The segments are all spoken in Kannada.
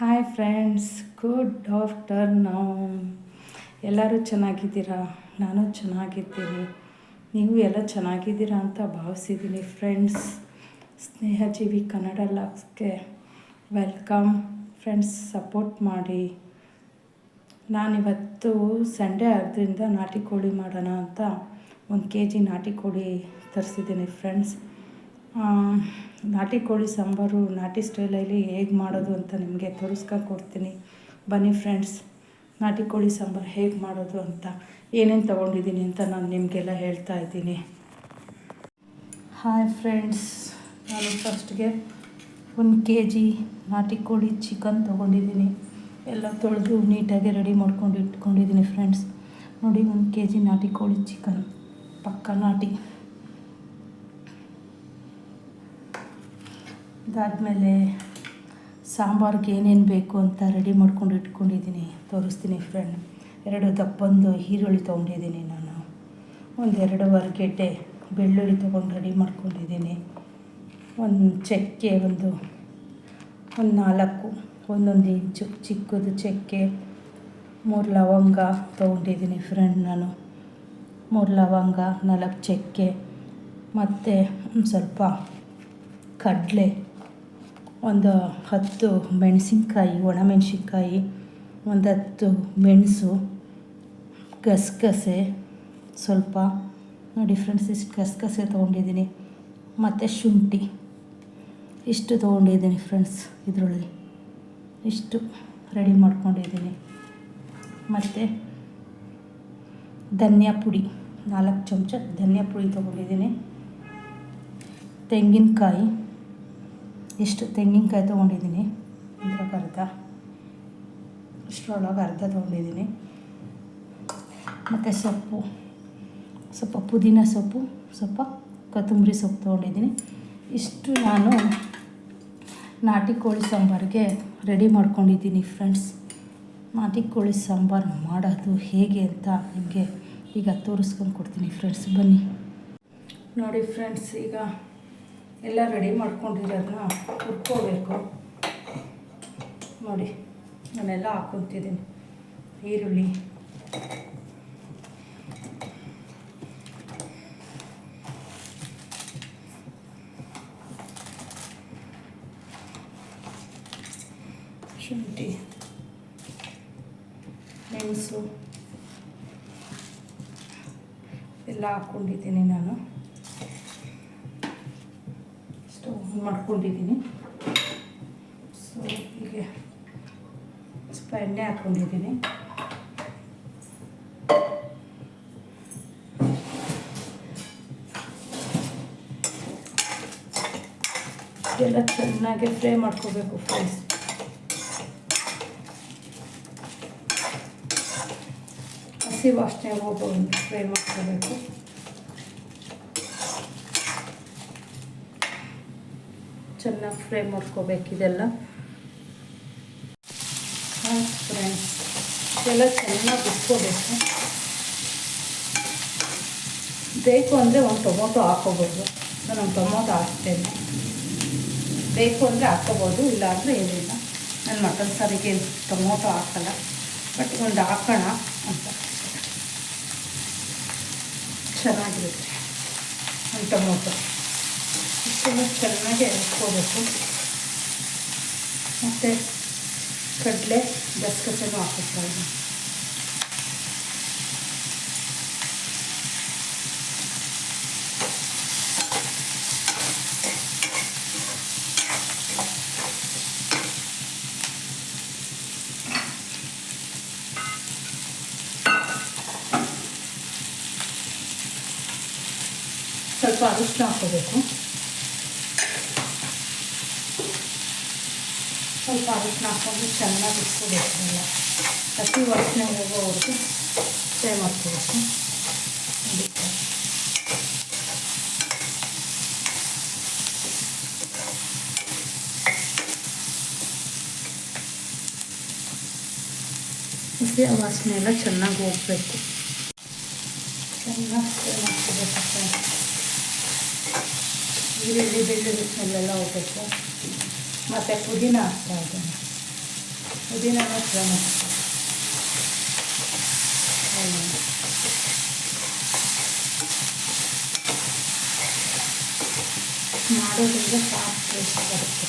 ಹಾಯ್ ಫ್ರೆಂಡ್ಸ್ ಗುಡ್ ಆಫ್ಟರ್ನೂನ್ ಎಲ್ಲರೂ ಚೆನ್ನಾಗಿದ್ದೀರಾ? ನಾನು ಚೆನ್ನಾಗಿದ್ದೀನಿ. ನೀವು ಎಲ್ಲ ಚೆನ್ನಾಗಿದ್ದೀರಾ ಅಂತ ಭಾವಿಸಿದ್ದೀನಿ ಫ್ರೆಂಡ್ಸ್ ಸ್ನೇಹಜೀವಿ ಕನ್ನಡ ಲಾಕ್ಸ್ಗೆ ವೆಲ್ಕಮ್ ಫ್ರೆಂಡ್ಸ್ ಸಪೋರ್ಟ್ ಮಾಡಿ. ನಾನಿವತ್ತು ಸಂಡೇ ಆದ್ದರಿಂದ ನಾಟಿ ಕೋಳಿ ಮಾಡೋಣ ಅಂತ ಒಂದು ಕೆ ಜಿ ನಾಟಿ ಕೋಳಿ ತರಿಸಿದ್ದೀನಿ ಫ್ರೆಂಡ್ಸ್ ನಾಟಿ ಕೋಳಿ ಸಾಂಬಾರು, ನಾಟಿ ಸ್ಟೈಲಲ್ಲಿ ಹೇಗೆ ಮಾಡೋದು ಅಂತ ನಿಮಗೆ ತೋರಿಸ್ಕೊಂಡು ಕೊಡ್ತೀನಿ. ಬನ್ನಿ ಫ್ರೆಂಡ್ಸ್, ನಾಟಿ ಕೋಳಿ ಸಾಂಬಾರು ಹೇಗೆ ಮಾಡೋದು ಅಂತ, ಏನೇನು ತೊಗೊಂಡಿದ್ದೀನಿ ಅಂತ ನಾನು ನಿಮಗೆಲ್ಲ ಹೇಳ್ತಾ ಇದ್ದೀನಿ. ಹಾಯ್ ಫ್ರೆಂಡ್ಸ್, ನಾನು ಫಸ್ಟ್ಗೆ ಒಂದು ಕೆ ಜಿ ನಾಟಿ ಕೋಳಿ ಚಿಕನ್ ತೊಗೊಂಡಿದ್ದೀನಿ. ಎಲ್ಲ ತೊಳೆದು ನೀಟಾಗಿ ರೆಡಿ ಮಾಡ್ಕೊಂಡು ಇಟ್ಕೊಂಡಿದ್ದೀನಿ ಫ್ರೆಂಡ್ಸ್. ನೋಡಿ, ಒಂದು ಕೆ ಜಿ ನಾಟಿ ಕೋಳಿ ಚಿಕನ್, ಪಕ್ಕ ನಾಟಿ. ಅದಾದಮೇಲೆ ಸಾಂಬಾರ್ಗೆ ಏನೇನು ಬೇಕು ಅಂತ ರೆಡಿ ಮಾಡ್ಕೊಂಡು ಇಟ್ಕೊಂಡಿದ್ದೀನಿ. ತೋರಿಸ್ತೀನಿ ಫ್ರೆಂಡ್ ಎರಡು ದಪ್ಪಂದು ಈರುಳ್ಳಿ ತೊಗೊಂಡಿದ್ದೀನಿ ನಾನು. ಒಂದೆರಡು ಗೆಡ್ಡೆ ಬೆಳ್ಳುಳ್ಳಿ ತೊಗೊಂಡು ರೆಡಿ ಮಾಡ್ಕೊಂಡಿದ್ದೀನಿ. ಒಂದು ಚಕ್ಕೆ ಒಂದು ಒಂದು ನಾಲ್ಕು, ಒಂದೊಂದು ಇಂಚು ಚಿಕ್ಕದು ಚಕ್ಕೆ, ಮೂರು ಲವಂಗ ತೊಗೊಂಡಿದ್ದೀನಿ ಫ್ರೆಂಡ್ ನಾನು. ಮೂರು ಲವಂಗ, ನಾಲ್ಕು ಚಕ್ಕೆ, ಮತ್ತು ಸ್ವಲ್ಪ ಕಡಲೆ. ಒಂದು ಹತ್ತು ಮೆಣಸಿನ್ಕಾಯಿ, ಒಣಮೆಣ್ಸಿನ್ಕಾಯಿ, ಒಂದು ಹತ್ತು ಮೆಣಸು, ಗಸಗಸೆ, ಸ್ವಲ್ಪ ನೋಡಿ ಫ್ರೆಂಡ್ಸ್ ಇಷ್ಟು ಗಸಗಸೆ ತೊಗೊಂಡಿದ್ದೀನಿ. ಮತ್ತು ಶುಂಠಿ. ಇಷ್ಟು ತೊಗೊಂಡಿದ್ದೀನಿ ಫ್ರೆಂಡ್ಸ್ ಇದರೊಳಗೆ ಇಷ್ಟು ರೆಡಿ ಮಾಡ್ಕೊಂಡಿದ್ದೀನಿ. ಮತ್ತು ಧನಿಯಾ ಪುಡಿ. ನಾಲ್ಕು ಚಮಚ ಧನಿಯಾ ಪುಡಿ ತೊಗೊಂಡಿದ್ದೀನಿ. ತೆಂಗಿನಕಾಯಿ. ಇಷ್ಟು ತೆಂಗಿನಕಾಯಿ ತೊಗೊಂಡಿದ್ದೀನಿ. ಇದ್ರಾಗ ಅರ್ಧ ಇಷ್ಟರೊಳಗೆ ಅರ್ಧ ತೊಗೊಂಡಿದ್ದೀನಿ. ಮತ್ತು ಸೊಪ್ಪು. ಸ್ವಲ್ಪ ಪುದೀನ ಸೊಪ್ಪು, ಸ್ವಲ್ಪ ಕೊತ್ತಂಬರಿ ಸೊಪ್ಪು ತೊಗೊಂಡಿದ್ದೀನಿ. ಇಷ್ಟು ನಾನು ನಾಟಿ ಕೋಳಿ ಸಾಂಬಾರಿಗೆ ರೆಡಿ ಮಾಡ್ಕೊಂಡಿದ್ದೀನಿ ಫ್ರೆಂಡ್ಸ್. ನಾಟಿ ಕೋಳಿ ಸಾಂಬಾರು ಮಾಡೋದು ಹೇಗೆ ಅಂತ ನಿಮಗೆ ಈಗ ತೋರಿಸ್ಕೊಂಡು ಕೊಡ್ತೀನಿ ಫ್ರೆಂಡ್ಸ್. ಬನ್ನಿ. ನೋಡಿ ಫ್ರೆಂಡ್ಸ್, ಈಗ ಎಲ್ಲ ರೆಡಿ ಮಾಡ್ಕೊಂಡಿರೋದನ್ನ ಹುರ್ಕೋಬೇಕು. ನೋಡಿ ನಾನೆಲ್ಲ ಹಾಕ್ಕೊತಿದ್ದೀನಿ. ಈರುಳ್ಳಿ. ಶುಂಠಿ. ಮೆಣಸು. ಎಲ್ಲ ಹಾಕ್ಕೊಂಡಿದ್ದೀನಿ ನಾನು. ಮಾಡ್ಕೊಂಡಿದ್ದೀನಿ ಸೊ ಹೀಗೆ ಸ್ವಲ್ಪ ಎಣ್ಣೆ ಹಾಕ್ಕೊಂಡಿದ್ದೀನಿ ಎಲ್ಲ ಚೆನ್ನಾಗಿ ಫ್ರೈ ಮಾಡ್ಕೋಬೇಕು ಫ್ರೈಸ್ ಹಸಿ ವಾಸನೆ ಹೋಗೋ ಫ್ರೈ ಮಾಡ್ಕೋಬೇಕು. ಚೆನ್ನಾಗಿ ಫ್ರೈ ಮಾಡ್ಕೋಬೇಕು ಇದೆಲ್ಲ. ಫ್ರೆಂಡ್ಸ್ ಎಲ್ಲ ಚೆನ್ನಾಗಿ ಬಿಟ್ಕೋಬೇಕು ಬೇಕು ಅಂದರೆ ಒಂದು ಟೊಮೊಟೊ ಹಾಕೋಬೋದು. ನಾನು ಒಂದು ಟೊಮೊಟೊ ಹಾಕ್ತೇನೆ. ಬೇಕು ಅಂದರೆ ಹಾಕೋಬೋದು, ಇಲ್ಲಾಂದರೆ ಏನಿಲ್ಲ. ನಾನು ಮಟನ್ ಸಾರಿಗೆ ಟೊಮೊಟೊ ಹಾಕಲ್ಲ. ಬಟ್ ಒಂದು ಹಾಕೋಣ ಅಂತ. ಚೆನ್ನಾಗಿರುತ್ತೆ. ಒಂದು ಟೊಮೊಟೊ. ಇಷ್ಟನ್ನು ಚೆನ್ನಾಗಿ ಎಳ್ಕೋಬೇಕು ಮತ್ತು ಕಡಲೆ ಗಸಗಸೆನೂ ಹಾಕಿಸ್ತಾ ಇದ್ದೀನಿ ಸ್ವಲ್ಪ ಅರಿಶಿನ ಹಾಕೋಬೇಕು ಸ್ವಲ್ಪ ಅರಿಶಿನ ಹಾಕೊಂಡು ಚೆನ್ನಾಗಿ ಇಟ್ಕೋಬೇಕು ಎಲ್ಲ. ಪ್ರತಿ ವಾಸನೆ ಹೋಗೋವರೆಗೂ ಫ್ರೈ ಮಾಡ್ಕೋಬೇಕು. ಹಸಿ ವಾಸನೆ ಎಲ್ಲ ಚೆನ್ನಾಗಿ ಹೋಗಬೇಕು. ಚೆನ್ನಾಗಿ ಫ್ರೈ ಮಾಡ್ಕೋಬೇಕು ಈರುಳ್ಳಿ ಬೆಳ್ಳುಳ್ಳಿ ಸ್ಮೆಲ್ಲೆಲ್ಲ ಹೋಗಬೇಕು. ಮತ್ತು ಪುದೀನ ಹಾಕ್ತಾ ಇದ್ದೇನೆ ಪುದೀನ ಮಾತ್ರ ಮಾಡಿ ಮಾಡೋದ್ರಿಂದ ಸಾಫ್ಟ್ ಟೇಸ್ಟ್ ಬರುತ್ತೆ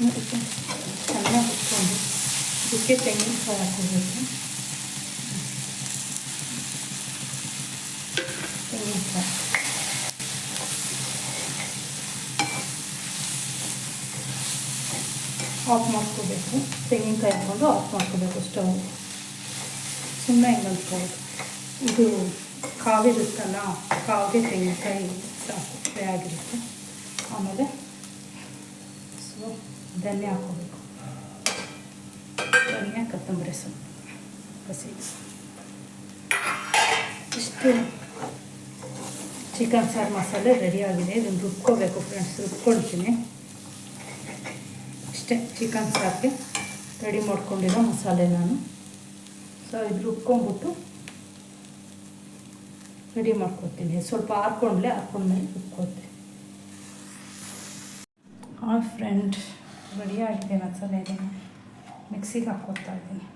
ಅದಕ್ಕೆ ಚೆನ್ನಾಗಿ ಹುಟ್ಕೊಂಡು ಇದಕ್ಕೆ ತೆಂಗಿನಕಾಯಿ ಹಾಕೋಬೇಕು ತೆಂಗಿನಕಾಯಿ ಆಫ್ ಮಾಡ್ಕೋಬೇಕು ತೆಂಗಿನಕಾಯಿ ಹಾಕ್ಕೊಂಡು ಆಫ್ ಮಾಡ್ಕೋಬೇಕು ಸ್ಟವ್ ಸುಮ್ಮನೆ ಹಿಂಗೆ ಅಂದ್ಕೋಬೇಕು ಇದು ಕಾವಿರುತ್ತಲ್ಲ ಕಾವಿಗೆ ತೆಂಗಿನಕಾಯಿ ಸಾಕು ಆಗಿರುತ್ತೆ ಆಮೇಲೆ ಸೊ ಧನ್ಯ ಹಾಕೋಬೇಕು ಧನ್ಯ ಕೊತ್ತಂಬರಿ ಸೊಪ್ಪು. ಹಸಿ ಇಷ್ಟು ಚಿಕನ್ ಸಾರು ಮಸಾಲೆ ರೆಡಿಯಾಗಿದೆ ಇದನ್ನು ರುಬ್ಕೋಬೇಕು ಫ್ರೆಂಡ್ಸ್ ರುಬ್ಕೊಳ್ತೀನಿ. ಅಷ್ಟೇ ಚಿಕನ್ ಸಾರಿಗೆ ರೆಡಿ ಮಾಡ್ಕೊಂಡಿರೋ ಮಸಾಲೆ ನಾನು. ಸೊ ಇದು ರುಬ್ಕೊಂಡ್ಬಿಟ್ಟು ರೆಡಿ ಮಾಡ್ಕೊತೀನಿ. ಸ್ವಲ್ಪ ಹಾಕ್ಕೊಂಡ್ಲೆ ಹಾಕ್ಕೊಂಡ್ಮೇಲೆ ರುಬ್ಕೊತೀನಿ ಹಾಂ ಫ್ರೆಂಡ್ ರೆಡಿ ಆಗಿದೆ ಮಸಾಲೆ ಮಿಕ್ಸಿಗೆ ಹಾಕ್ಕೊತಾ ಇದ್ದೀನಿ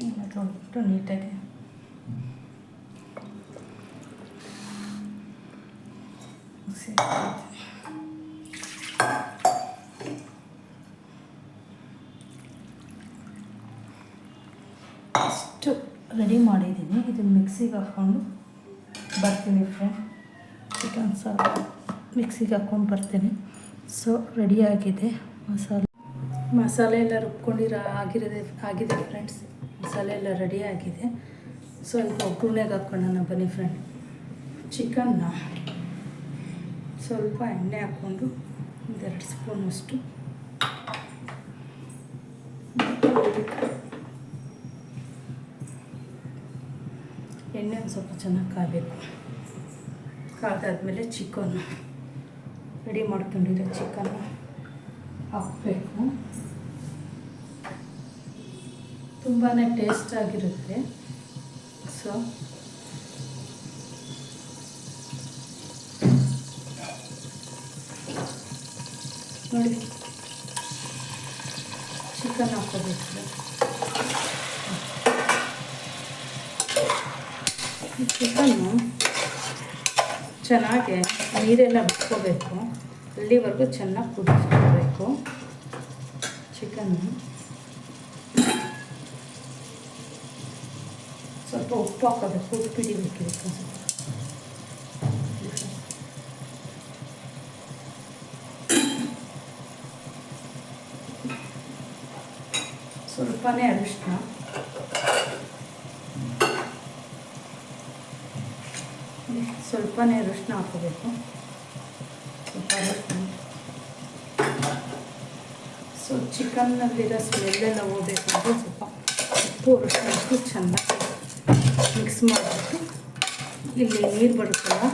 ಎಲ್ಲ ತೊಳೆದ್ಬಿಟ್ಟು ನೀಟಾಗಿ. ಅಷ್ಟು ರೆಡಿ ಮಾಡಿದ್ದೀನಿ. ಇದನ್ನು ಮಿಕ್ಸಿಗೆ ಹಾಕ್ಕೊಂಡು ಬರ್ತೀನಿ ಫ್ರೆಂಡ್ ಚಿಕನ್ ಸಾರು ಮಿಕ್ಸಿಗೆ ಹಾಕ್ಕೊಂಡು ಬರ್ತೀನಿ. ಸೊ ರೆಡಿಯಾಗಿದೆ ಮಸಾಲೆ ಮಸಾಲೆ ಎಲ್ಲ ರುಬ್ಕೊಂಡಿರೋ ಆಗಿರೋದೆ ಆಗಿದೆ ಫ್ರೆಂಡ್ಸ್ ಮಸಾಲೆ ಎಲ್ಲ ರೆಡಿ ಆಗಿದೆ. ಸೊ ಈಗ ಒಗ್ಗರಣೆಗೆ ಹಾಕ್ಕೊಳ್ಳೋಣ ಬನ್ನಿ ಫ್ರೆಂಡ್ ಚಿಕನ್ನ. ಸ್ವಲ್ಪ ಎಣ್ಣೆ ಹಾಕ್ಕೊಂಡು ಒಂದೆರಡು ಸ್ಪೂನಷ್ಟು ಎಣ್ಣೆ ಒಂದು ಸ್ವಲ್ಪ ಚೆನ್ನಾಗಿ ಕಾಯಬೇಕು. ಕಾದಾದ್ಮೇಲೆ ಚಿಕನ್ನು. ರೆಡಿ ಮಾಡ್ಕೊಂಡಿರೋ ಚಿಕನ್ನು ಹಾಕಬೇಕು. ತುಂಬಾ ಟೇಸ್ಟ್ ಆಗಿರುತ್ತೆ. ಸೊ ನೋಡಿ. ಚಿಕನ್ ಹಾಕೋಬೇಕು ಚಿಕನ್ನು ಚೆನ್ನಾಗಿ ನೀರೆಲ್ಲ ಬಿಟ್ಕೋಬೇಕು. ಅಲ್ಲಿವರೆಗೂ ಚೆನ್ನಾಗಿ ಕುದಿಸ್ಕೋಬೇಕು. ಚಿಕನ್ನು ಸ್ವಲ್ಪ ಉಪ್ಪು ಹಾಕೋಬೇಕು ಉಪ್ಪು ಹಿಡಿಬೇಕು ಇದಕ್ಕೆ ಸ್ವಲ್ಪ ಸ್ವಲ್ಪನೇ ಅರಿಶಿನ ಸ್ವಲ್ಪನೇ ಅರಿಶಿನ ಹಾಕೋಬೇಕು ಸ್ವಲ್ಪ ಅರಿಶಿನ ಸೊ ಚಿಕನ್ನಲ್ಲಿರೋ ಸ್ಮೆಲ್ಲೆಲ್ಲ ಹೋಗ್ಬೇಕು ಅಂದರೆ ಸ್ವಲ್ಪ ಉಪ್ಪು ಅರಿಶಿನ ಚೆನ್ನಾಗಿ ಮಿಕ್ಸ್ ಮಾಡಿಬಿಟ್ಟು ಇಲ್ಲಿ ನೀರು ಬರುತ್ತಲ್ಲ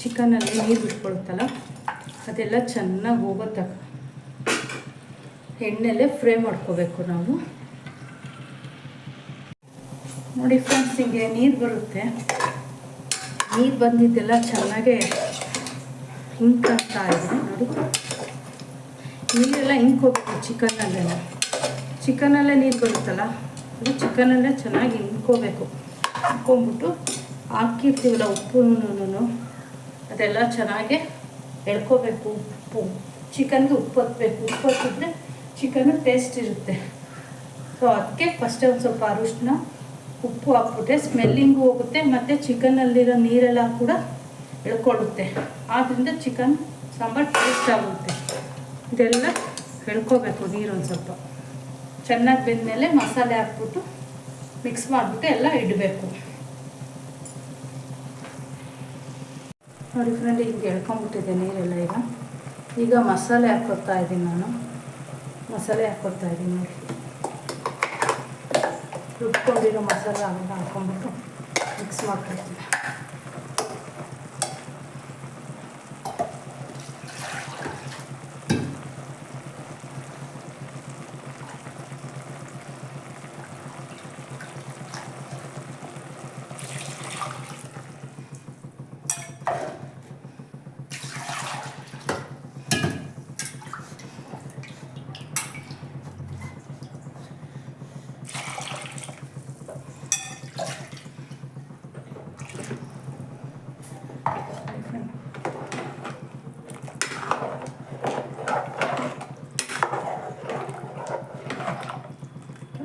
ಚಿಕನಲ್ಲಿ ನೀರು ಬಿಟ್ಕೊಳುತ್ತಲ್ಲ, ಅದೆಲ್ಲ ಚೆನ್ನಾಗಿ ಹೋಗೋ ತಕ್ಕ ಎಣ್ಣೆಲ್ಲೇ ಫ್ರೈ ಮಾಡ್ಕೋಬೇಕು ನಾವು. ನೋಡಿ ಫ್ರೆಂಡ್ಸ್ ಹಿಂಗೆ ನೀರು ಬರುತ್ತೆ. ನೀರು ಬಂದಿದ್ದೆಲ್ಲ ಚೆನ್ನಾಗೇ ಹಿಂಕಾಗ್ತಾ ಇದೆ ನೋಡಿ. ನೀರೆಲ್ಲ ಹಿಂಕೋಬೇಕು ಚಿಕನಲ್ಲೆಲ್ಲ ಚಿಕನಲ್ಲೇ ನೀರು ಬರುತ್ತಲ್ಲ, ಅದು ಚಿಕನಲ್ಲೇ ಚೆನ್ನಾಗಿ ಹಿಂಡ್ಕೋಬೇಕು ಹಿಂಡ್ಕೊಂಬಿಟ್ಟು ಹಾಕಿರ್ತೀವಲ್ಲ ಉಪ್ಪು ಅದೆಲ್ಲ ಚೆನ್ನಾಗಿ ಎಳ್ಕೋಬೇಕು ಉಪ್ಪು. ಚಿಕನ್ಗೆ ಉಪ್ಪು ಹತ್ಬೇಕು ಉಪ್ಪು ಹತ್ತಿದ್ರೆ ಚಿಕನ್ನು ಟೇಸ್ಟ್ ಇರುತ್ತೆ. ಸೊ ಅದಕ್ಕೆ ಫಸ್ಟ್ ಒಂದು ಸ್ವಲ್ಪ ಅರಿಶಿನ ಉಪ್ಪು ಹಾಕ್ಬಿಟ್ಟೆ ಸ್ಮೆಲ್ಲಿಂಗು ಹೋಗುತ್ತೆ, ಮತ್ತು ಚಿಕನ್ನಲ್ಲಿರೋ ನೀರೆಲ್ಲ ಕೂಡ ಎಳ್ಕೊಳ್ಳುತ್ತೆ. ಆದ್ದರಿಂದ ಚಿಕನ್ ಸಾಂಬಾರು ಟೇಸ್ಟ್ ಆಗುತ್ತೆ. ಇದೆಲ್ಲ ಎಳ್ಕೋಬೇಕು ನೀರು ಒಂದು ಸ್ವಲ್ಪ. ಚೆನ್ನಾಗಿ ಬೆಂದಮೇಲೆ ಮಸಾಲೆ ಹಾಕ್ಬಿಟ್ಟು ಮಿಕ್ಸ್ ಮಾಡಿಬಿಟ್ಟು ಎಲ್ಲ ಇಡಬೇಕು. ನೋಡಿ ಫ್ರೆಂಡ್ ಹಿಂಗೆ ಎಳ್ಕೊಂಬಿಟ್ಟಿದೆ ನೀರೆಲ್ಲ ಈಗ. ಈಗ ಮಸಾಲೆ ಹಾಕ್ಕೊಡ್ತಾ ಇದ್ದೀನಿ ನಾನು. ಮಸಾಲೆ ಹಾಕ್ಕೊಡ್ತಾ ಇದ್ದೀನಿ ನೋಡಿ. ರುಬ್ಕೊಂಡಿರೋ ಮಸಾಲೆ ಅವೆಲ್ಲ ಹಾಕ್ಕೊಂಬಿಟ್ಟು ಮಿಕ್ಸ್ ಮಾಡ್ಕೊಳ್ತೀನಿ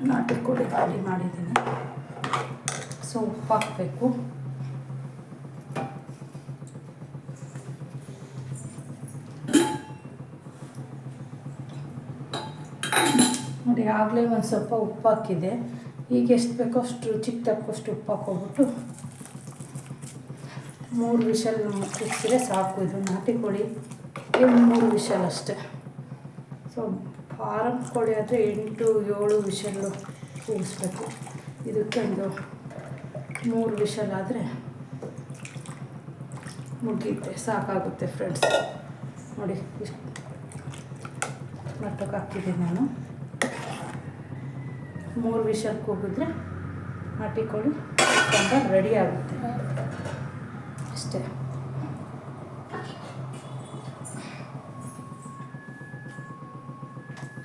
ನಾಟಿ ಕೋಳಿ ರೆಡಿ ಮಾಡಿದ್ದೀನಿ ಸೊ ಉಪ್ಪು ಹಾಕಬೇಕು ನೋಡಿ, ಆಗಲೇ ಒಂದು ಸ್ವಲ್ಪ ಉಪ್ಪು ಹಾಕಿದೆ. ಈಗ ಎಷ್ಟು ಬೇಕೋ ಅಷ್ಟು ರುಚಿಗೆ ತಕ್ಕಷ್ಟು ಉಪ್ಪು ಹಾಕೋಬಿಟ್ಟು ಮೂರು ವಿಷಲ್ ಮುಚ್ಚಿದ್ರೆ ಸಾಕು. ಇದು ನಾಟಿ ಕೋಳಿ. ಮೂರು ವಿಷಲ್ ಅಷ್ಟೇ. ಸೊ ಫಾರಂ ಕೋಳಿ ಆದರೆ ಎಂಟು ಏಳು ವಿಷಲ್ಲು ಕೂಗಿಸ್ಬೇಕು ಇದಕ್ಕೆ ಒಂದು ಮೂರು ವಿಷಲ್ ಆದರೆ ಮುಗಿಯುತ್ತೆ, ಸಾಕಾಗುತ್ತೆ ಫ್ರೆಂಡ್ಸ್ ನೋಡಿ ಮಟ್ಟಕ್ಕೆ ಹಾಕ್ತಿದ್ದೀನಿ ನಾನು. ಮೂರು ವಿಷಲ್ ಕೂಗಿದ್ರೆ ನಾಟಿ ತುಂಬ ಸಾಂಬಾರು ರೆಡಿ ಆಗುತ್ತೆ. ಅಷ್ಟೇ.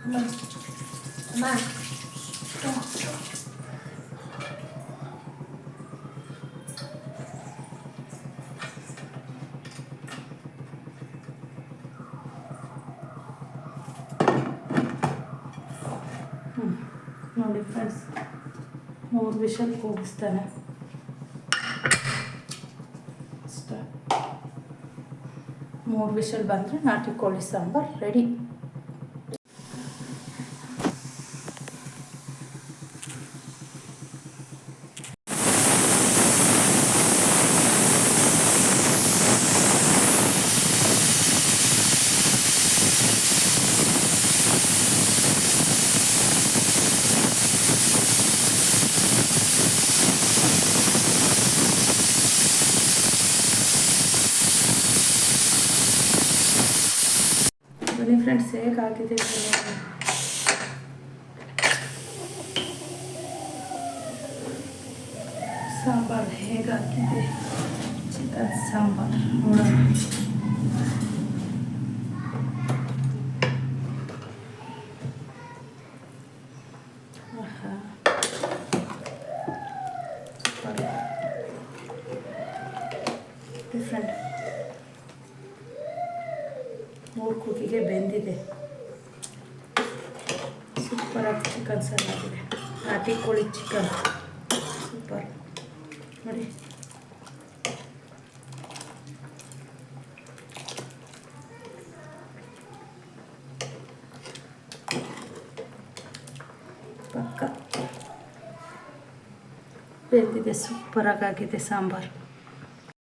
ಹ್ಞೂ ನೋಡಿ ಫ್ರೆಂಡ್ಸ್ ಮೂರು ವಿಷಲ್ ಕೂಗಿಸ್ತಾನೆ ಅಷ್ಟೇ. ಮೂರು ವಿಷಲ್ ಬಂದರೆ ನಾಟಿ ಕೋಳಿ ಸಾಂಬಾರ್ ರೆಡಿ ಬನ್ನಿ ಫ್ರೆಂಡ್ಸ್ ಹೇಗಾಗಿದೆ ಅಂತ ನೋಡಿ. ಸಾಂಬಾರು ಹೇಗಾಗಿದೆ ಚಿಕನ್ ಸಾಂಬಾರು ನೋಡೋಣ ಆಹಾ. ಸೂಪರ್. ಡಿಫ್ರೆಂಟ್ ಮೂರು ಕೂಗಿಗೆ ಬೆಂದಿದೆ ಆಗಿ ಚಿಕನ್ ಆಗಿದೆ ನಾಟಿ ಕೋಳಿ ಚಿಕನ್ ಸೂಪರ್. ನೋಡಿ. ಪಕ್ಕ. ಬೆಂದಿದೆ ಸೂಪರಾಗಿ ಆಗಿದೆ ಸಾಂಬಾರು.